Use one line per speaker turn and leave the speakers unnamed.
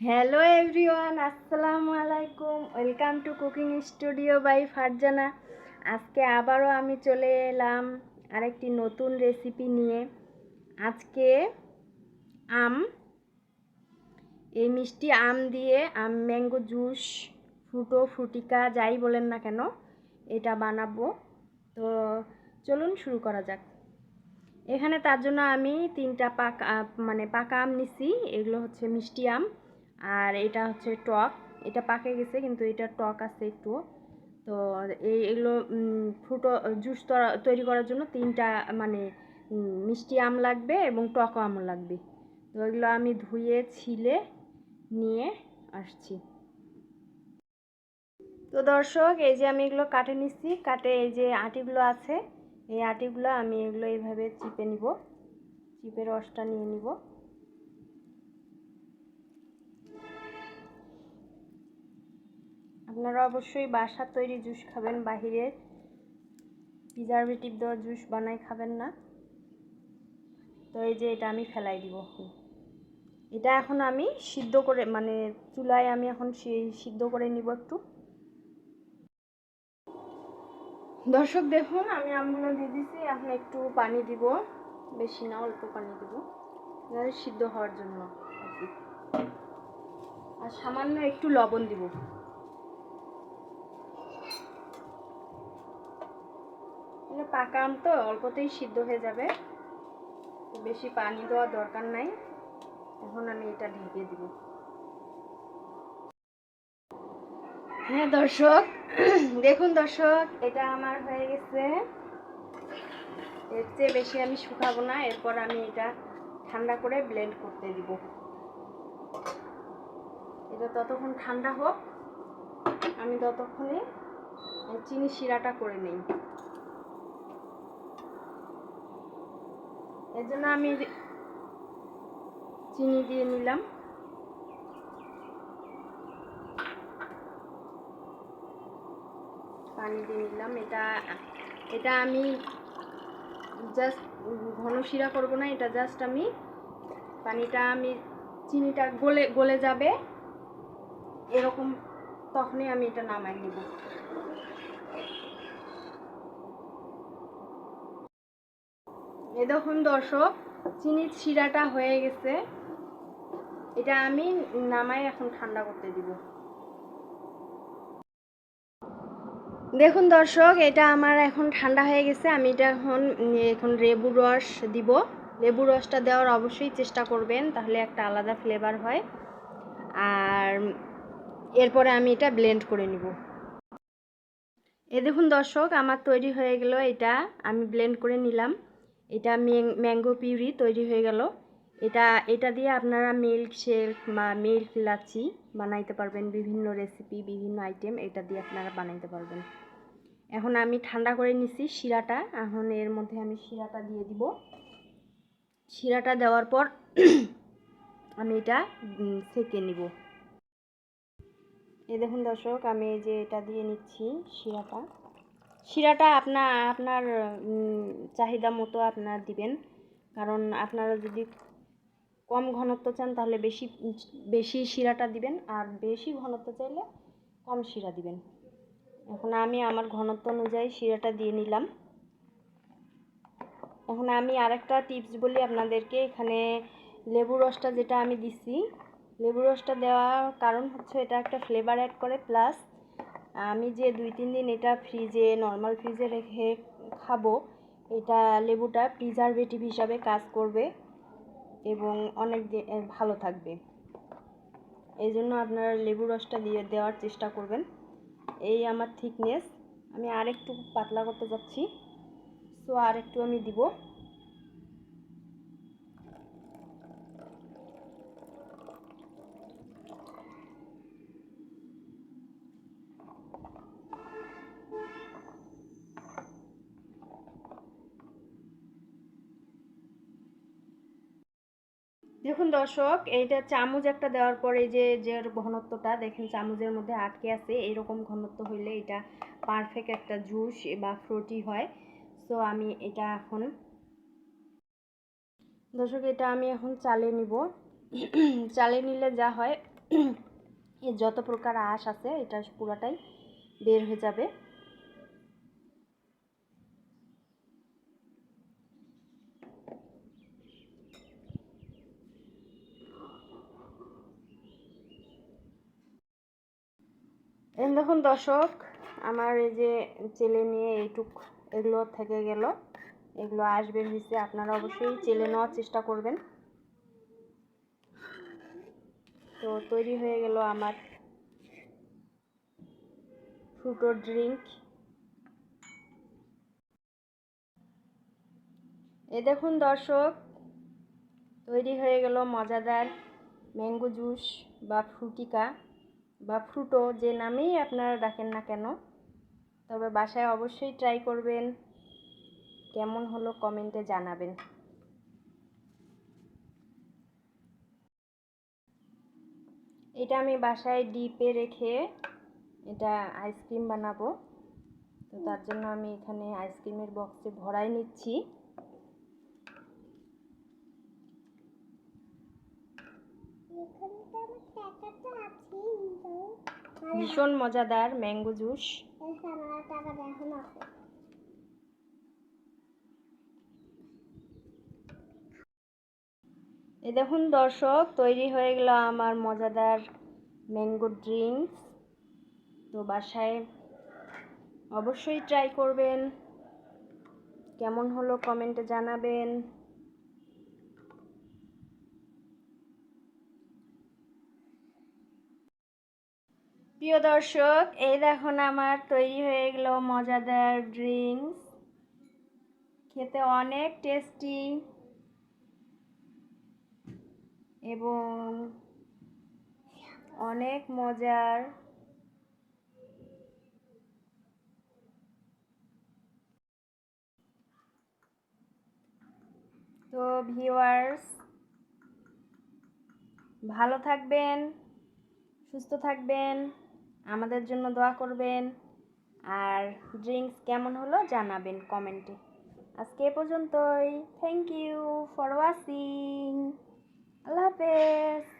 Hello everyone, আসসালামু আলাইকুম। Welcome to cooking studio by Farzana. আজকে আবারও আমি চলে এলাম আরেকটি নতুন রেসিপি নিয়ে। আজকে আম, এই মিষ্টি আম দিয়ে আম, ম্যাঙ্গো জুস ফুটো ফুটিকা যাই বলেন না কেন, এটা বানাবো। তো চলুন শুরু করা যাক। এখানে তার জন্য আমি তিনটা পাকা মানে পাকা আম নিছি। এগুলো হচ্ছে মিষ্টি আম। আর এটা হচ্ছে টক। এটা পাকে গেছে, কিন্তু এটা টক আছে একটু। তো এই এগুলো ফ্রুটো জুস তৈরি করার জন্য তিনটা মানে মিষ্টি আম লাগবে এবং টক আম লাগবে। তো এগুলো আমি ধুয়ে, ছিলে নিয়ে আসছি। তো দর্শক, এই যে আমি এগুলো কাটে নিচ্ছি। কাটে এই যে আটিগুলো আছে, এই আটিগুলো আমি এগুলো এইভাবে চিপে নিব। চিপে রসটা নিয়ে নিব। আপনারা অবশ্যই বাসার তৈরি জুস খাবেন, বাহিরে প্রিজারভেটিভ দেওয়া জুস বানাই খাবেন না। তো এই যে এটা আমি ফেলাই দিব। এটা এখন আমি সিদ্ধ করে মানে চুলায় আমি এখন সিদ্ধ করে নিব একটু। দর্শক দেখুন, আমি আমগুলো দিয়ে দিছি, এখন একটু পানি দিব। বেশি না, অল্প পানি দিব। সিদ্ধ হওয়ার জন্য। আর সামান্য একটু লবণ দিব। পাকা আম তো, অল্পতেই সিদ্ধ হয়ে যাবে। বেশি পানি দেওয়ার দরকার নাই। এখন আমি এটা ঢেকে দিব। হ্যাঁ দর্শক, দেখুন দর্শক, এটা আমার হয়ে গেছে। এর চেয়ে বেশি আমি শুকাবো না। এরপর আমি এটা ঠান্ডা করে ব্লেন্ড করতে দিব। এটা ততক্ষণ ঠান্ডা হোক। আমি ততক্ষণে চিনি শিরাটা করে নিই। এর জন্য আমি চিনি দিয়ে নিলাম। পানি দিয়ে নিলাম। এটা এটা আমি জাস্ট ঘন শিরা করব না, এটা জাস্ট আমি পানিটা আমি, চিনিটা গলে গলে যাবে। এরকম তখনই আমি এটা নামাই নিব। এ দেখুন দর্শক, চিনির শিরাটা হয়ে গেছে। এটা আমি নামাই এখন ঠান্ডা করতে দিব। দেখুন দর্শক, এটা আমার এখন ঠান্ডা হয়ে গেছে। আমি এটা এখন এখন লেবুর রস দিব। লেবুর রসটা দেওয়ার অবশ্যই চেষ্টা করবেন, তাহলে একটা আলাদা ফ্লেভার হয়। আর এরপরে আমি এটা ব্লেন্ড করে নিব। এ দেখুন দর্শক, আমার তৈরি হয়ে গেল এটা। আমি ব্লেন্ড করে নিলাম। এটা ম্যাঙ্গো পিউরি তৈরি হয়ে গেল। এটা এটা দিয়ে আপনারা মিল্ক শেক বা মিল্ক লাচি বানাইতে পারবেন। বিভিন্ন রেসিপি বিভিন্ন আইটেম এটা দিয়ে আপনারা বানাইতে পারবেন। এখন আমি ঠান্ডা করে নিছি শিরাটা। এখন এর মধ্যে আমি শিরাটা দিয়ে দিব। শিরাটা দেওয়ার পর আমি এটা সেঁকে নিব। এই দেখুন দর্শক, আমি যে এটা দিয়ে নিচ্ছি শিরাটা। শিরাটা আপনার আপনার চাহিদা মতো আপনার দিবেন। কারণ আপনারা যদি কম ঘনত্ব চান তাহলে বেশি বেশি শিরাটা দিবেন আর বেশি ঘনত্ব চাইলে কম শিরা দিবেন। এখন আমি আমার ঘনত্ব অনুযায়ী শিরাটা দিয়ে নিলাম। এখন আমি আরেকটা টিপস বলি আপনাদেরকে। এখানে লেবু রসটা যেটা আমি দিছি, লেবু রসটা দেওয়ার কারণ হচ্ছে এটা একটা ফ্লেভার অ্যাড করে প্লাস আমি যে দুই, তিন দিন এটা ফ্রিজে নর্মাল ফ্রিজে রেখে খাব, এটা লেবুটা প্রিজারভেটিভ হিসাবে কাজ করবে এবং অনেক ভালো থাকবে। এই জন্য আপনারা লেবু রসটা দিয়ে দেওয়ার চেষ্টা করবেন। এই আমার থিকনেস আমি আরেকটু পাতলা করতে যাচ্ছি। সো আর একটু আমি দিব। দেখুন দর্শক, এইটা চামচ একটা দেওয়ার পরে যে যে ঘনত্বটা দেখেন চামচের মধ্যে আটকে আছে এরকম ঘনত্ব হইলে এটা পারফেক্ট একটা জুস বা ফ্রুটি হয়। সো আমি এটা এখন দর্শক, এটা আমি এখন চালে নিব। চালে নিলে যা হয়, যত প্রকার আঁশ আছে, এটা পুরাটাই বের হয়ে যাবে এই দেখুন দর্শক, আমার এই যে চেলে নিয়ে এইটুক এগুলো থেকে গেল। এগুলো আসবে হয়েছে আপনারা অবশ্যই চেলে নেওয়ার চেষ্টা করবেন। তো তৈরি হয়ে গেল আমার ফ্রুটো ড্রিঙ্ক এ দেখুন দর্শক, তৈরি হয়ে গেল মজাদার ম্যাঙ্গো জুস বা ফ্রুটিকা বা ফ্রুটো যে নামেই আপনারা ডাকেন না কেন, তবে বাসায় অবশ্যই ট্রাই করবেন। কেমন হলো কমেন্টে জানাবেন। এটা আমি বাসায় ডিপে রেখে এটা আইসক্রিম বানাবো। তো তার জন্য আমি এখানে আইসক্রিমের বক্সে ভরাই নিচ্ছি। ভীষণ মজাদার ম্যাঙ্গো জুস। এ দেখুন দর্শক, তৈরি হয়ে গেল আমার মজাদার ম্যাঙ্গো ড্রিঙ্কস। তো বাসায় অবশ্যই ট্রাই করবেন। কেমন হলো কমেন্টে জানাবেন। প্রিয় দর্শক, এই দেখুন আমার তৈরি হয়ে গেল মজাদার ড্রিঙ্কস খেতে অনেক টেস্টি এবং অনেক মজার। তো ভিউয়ার্স ভালো থাকবেন, সুস্থ থাকবেন। আমাদের জন্য দোয়া করবেন। আর ড্রিঙ্কস কেমন হলো জানাবেন কমেন্টে। আজকে এ পর্যন্তই। থ্যাংক ইউ ফর ওয়াচিং আল্লাহ হাফেজ।